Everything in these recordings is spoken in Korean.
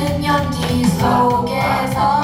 6년 뒤 속에서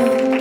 Oh.